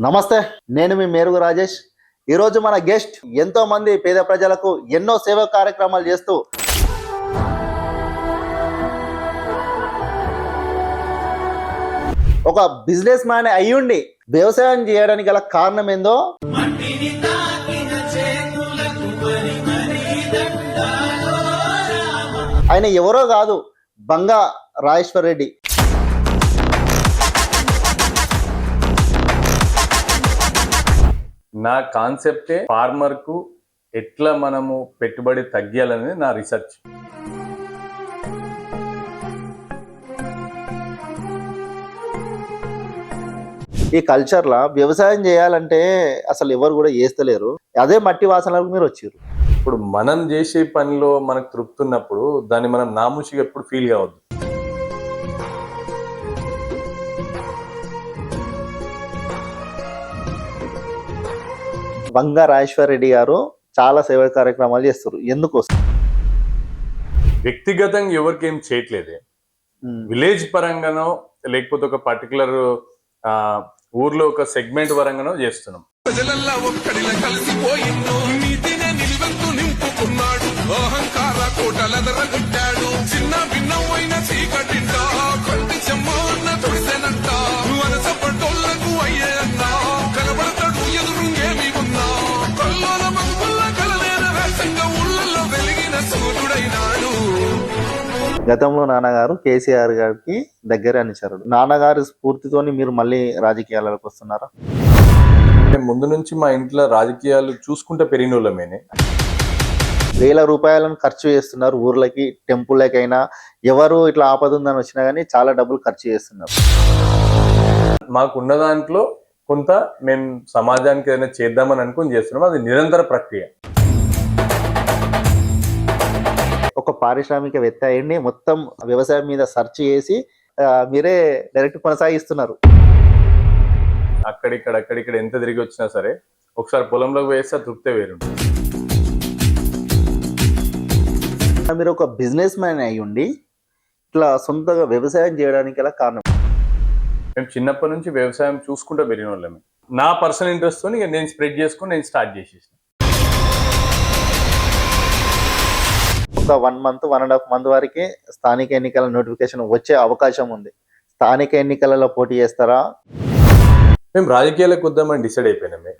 నమస్తే నేను మీ మేరుగు రాజేష్. ఈరోజు మన గెస్ట్ ఎంతో మంది పేద ప్రజలకు ఎన్నో సేవా కార్యక్రమాలు చేస్తూ ఒక బిజినెస్ మ్యాన్ అయ్యుండి వ్యవసాయం చేయడానికి గల కారణం ఏందో? ఆయన ఎవరో కాదు బంగా రాజేశ్వర్ రెడ్డి. నా కాన్సెప్టే ఫార్మర్కు ఎట్లా మనము పెట్టుబడి తగ్గియాలనేది నా రీసెర్చ్. ఈ కల్చర్లో వ్యవసాయం చేయాలంటే అసలు ఎవరు కూడా చేస్తలేరు అదే మట్టి వాసనలకు మీరు వచ్చారు ఇప్పుడు మనం చేసే పనిలో మనకు తృప్తి ఉన్నప్పుడు దాన్ని మనం నామూషిగా ఎప్పుడు ఫీల్ కావద్దు. బంగా రాజేశ్వర్ రెడ్డి గారు చాలా సేవా కార్యక్రమాలు చేస్తారు. ఎందుకోసం? వ్యక్తిగతంగా ఎవరికి చేయట్లేదే. విలేజ్ పరంగానో లేకపోతే ఒక పర్టికులర్ ఊర్లో ఒక సెగ్మెంట్ పరంగానో చేస్తున్నాం. ప్రజలల్లా ఒక్కడిలా కలిసిపోయిండు నీతినే నిలువెత్తు నింపుకున్నాడు. అహంకార కోటలెదరగొట్టాడు. చిన్న భిన్నమైన సూర్యుడైనాడు. గతంలో నాన్నగారు కేసీఆర్ గారికి దగ్గర అనిచారు నాన్నగారి స్ఫూర్తితోని మీరు మళ్ళీ రాజకీయాలకు వస్తున్నారా? మేము ముందు నుంచి మా ఇంట్లో రాజకీయాలు చూసుకుంటే పెరిగిన వాళ్ళమేనే వేల రూపాయలను ఖర్చు చేస్తున్నారు ఊర్లకి టెంపుల్లకైనా ఎవరు ఇట్లా ఆపద ఉందని వచ్చినా కానీ చాలా డబ్బులు ఖర్చు చేస్తున్నారు. మాకున్న దాంట్లో కొంత మేము సమాజానికి ఏదైనా చేద్దామని అనుకుని చేస్తున్నాం. అది నిరంతర ప్రక్రియ. ఒక పారిశ్రామికవేత్త అయ్యండి మొత్తం వ్యవసాయం మీద సెర్చ్ చేసి మీరే డైరెక్ట్ కొనసాగిస్తున్నారు. అక్కడిక్కడ అక్కడిక్కడ ఎంత తిరిగి వచ్చినా సరే ఒకసారి పొలంలోకి వేస్తే తృప్తే వేరు. మీరు ఒక బిజినెస్ మ్యాన్ అయి ఉండి ఇట్లా సొంతగా వ్యవసాయం చేయడానికి గల కారణం. మేము చిన్నప్పటి నుంచి వ్యవసాయం చూసుకుంటూ పెరిగిన వాళ్ళమే నా పర్సనల్ ఇంట్రెస్ట్తో ఇక నేను స్ప్రెడ్ చేసుకుని నేను స్టార్ట్ చేసేసిన. ఒక one month one and half month వరకే స్థానిక ఎన్నికల నోటిఫికేషన్ వచ్చే అవకాశం ఉంది. స్థానిక ఎన్నికలలో పోటీ చేస్తారా? మేము రాజకీయాలకు వద్దామని డిసైడ్ అయిపోయినామే